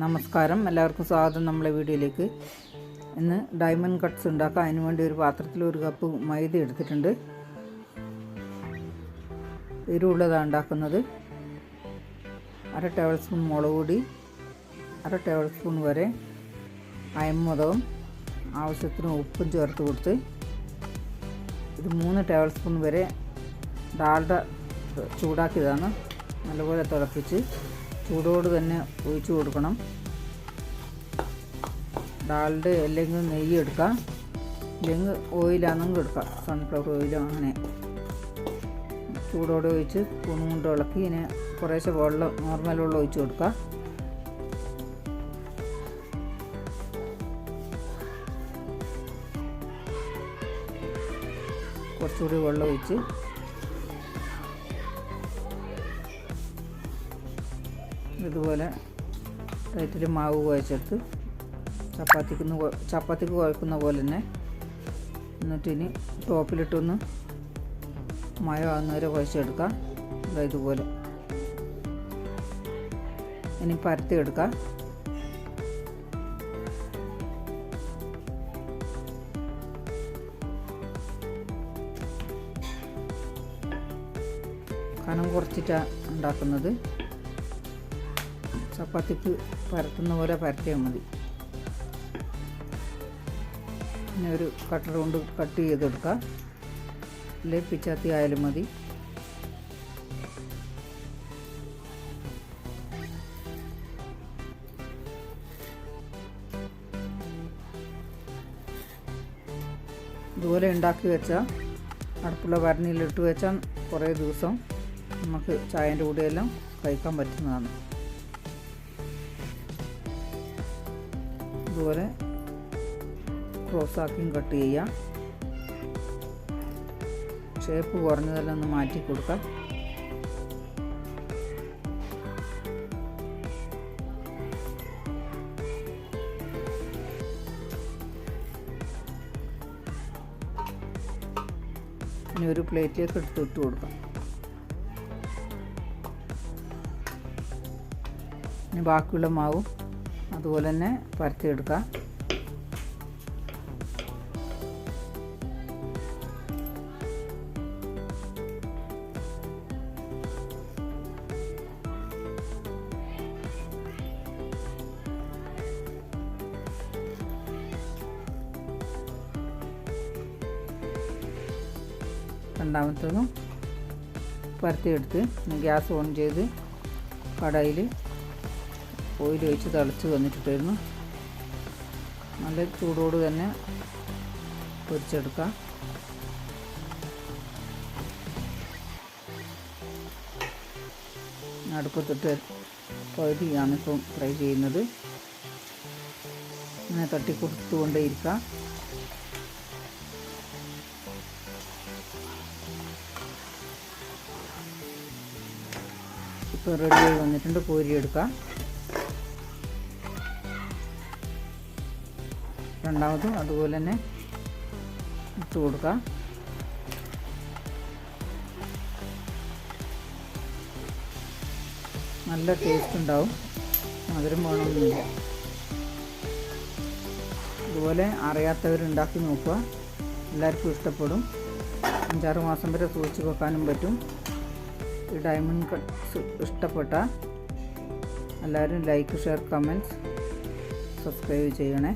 നമസ്കാരം. എല്ലാവർക്കും സ്വാഗതം നമ്മളെ വീഡിയോയിലേക്ക്. ഇന്ന് ഡയമണ്ട് കട്ട്സ് ഉണ്ടാക്കാം അതിന് വേണ്ടി ഒരു പാത്രത്തിൽ ഒരു കപ്പ് മൈദ എടുത്തിട്ടുണ്ട്. എരിവുള്ളതാണ് ഉണ്ടാക്കുന്നത്. അര ടേബിൾ സ്പൂൺ മുളക് പൊടി അര ടേബിൾ സ്പൂൺ വരെ അയമുതവും ആവശ്യത്തിന് ഉപ്പും ചേർത്ത് കൊടുത്ത് ഇത് മൂന്ന് ടേബിൾ സ്പൂൺ വരെ ഡാൽഡ ചൂടാക്കിയതാണ്. നല്ലപോലെ തിളപ്പിച്ച് ചൂടോട് തന്നെ ഒഴിച്ചു കൊടുക്കണം. ഡാൽഡ അല്ലെങ്കിൽ നെയ്യ് എടുക്കാം. അല്ലെങ്കിൽ ഓയിലാണെങ്കിൽ എടുക്കാം. സൺഫ്ലവർ ഓയിലോ അങ്ങനെ. ചൂടോടെ ഒഴിച്ച് സ്പൂൺ കൊണ്ട് ഇളക്കി ഇങ്ങനെ കുറേശ്ശെ വെള്ളം നോർമൽ വെള്ളം ഒഴിച്ച് കൊടുക്കുക കുറച്ചുകൂടി വെള്ളം ഒഴിച്ച് ഇതുപോലെ ഇത്തിരി മാവ് കുഴച്ചെടുത്ത് ചപ്പാത്തിക്ക് ചപ്പാത്തിക്ക് കുഴക്കുന്ന പോലെ തന്നെ എന്നിട്ട് ഇനി ടോപ്പിലിട്ടൊന്ന് മഴ ആകുന്നവരെ കുഴച്ചെടുക്കാം. ഇതാ ഇതുപോലെ. ഇനി പരത്തി എടുക്കാം കനം കുറച്ചിട്ടാണ് ഉണ്ടാക്കുന്നത്. ചപ്പാത്തിക്ക് പരത്തുന്ന പോലെ പരത്തിയാൽ മതി. പിന്നെ ഒരു കട്ടർ കൊണ്ട് കട്ട് ചെയ്തെടുക്കാം. അല്ലെങ്കിൽ പിച്ചാത്തി ആയാലും മതി. ഇതുപോലെ ഉണ്ടാക്കി വെച്ചാൽ അടുപ്പുള്ള ഭരണിയിലിട്ട് വെച്ചാൽ കുറേ ദിവസം നമുക്ക് ചായന്റെ കൂടെയെല്ലാം കഴിക്കാൻ പറ്റുന്നതാണ്. ഇതുപോലെ ക്രോസാക്കിയും കട്ട് ചെയ്യാം. ഷേപ്പ് കുറഞ്ഞതെല്ലാം ഒന്ന് മാറ്റി കൊടുക്കാം. ഇനി ഒരു പ്ലേറ്റിലേക്ക് എടുത്ത് ഇട്ട് കൊടുക്കാം. ഇനി ബാക്കിയുള്ള മാവും അതുപോലെ തന്നെ പരത്തിയെടുക്കുക രണ്ടാമത്തതും പരത്തിയെടുത്ത് ഗ്യാസ് ഓൺ ചെയ്ത് കടയിൽ ഓയിൽ ഒഴിച്ച് തിളച്ച് വന്നിട്ടുണ്ടായിരുന്നു നല്ല ചൂടോട് തന്നെ പൊരിച്ചെടുക്കാം. അടുപ്പത്തിട്ട് പകുതിയാണ് ഇപ്പം ഫ്രൈ ചെയ്യുന്നത്. ഇങ്ങനെ തട്ടി കൊടുത്തുകൊണ്ടേയിരിക്കാം. ഇപ്പം ഇപ്പോൾ റെഡിയായി വന്നിട്ടുണ്ട്. കോരിയെടുക്കാം. രണ്ടാമതും അതുപോലെ തന്നെ ഇട്ട് കൊടുക്കാം നല്ല ടേസ്റ്റ് ഉണ്ടാവും. മധുരം വേണമെന്നില്ല. അതുപോലെ അറിയാത്തവരുണ്ടാക്കി നോക്കുക. എല്ലാവർക്കും ഇഷ്ടപ്പെടും. അഞ്ചാറ് മാസം വരെ സൂക്ഷിച്ച് വെക്കാനും പറ്റും. ഈ ഡയമണ്ട് കട്ട്സ് ഇഷ്ടപ്പെട്ട എല്ലാവരും ലൈക്ക് ഷെയർ കമന്റ്സ് സബ്സ്ക്രൈബ് ചെയ്യണേ.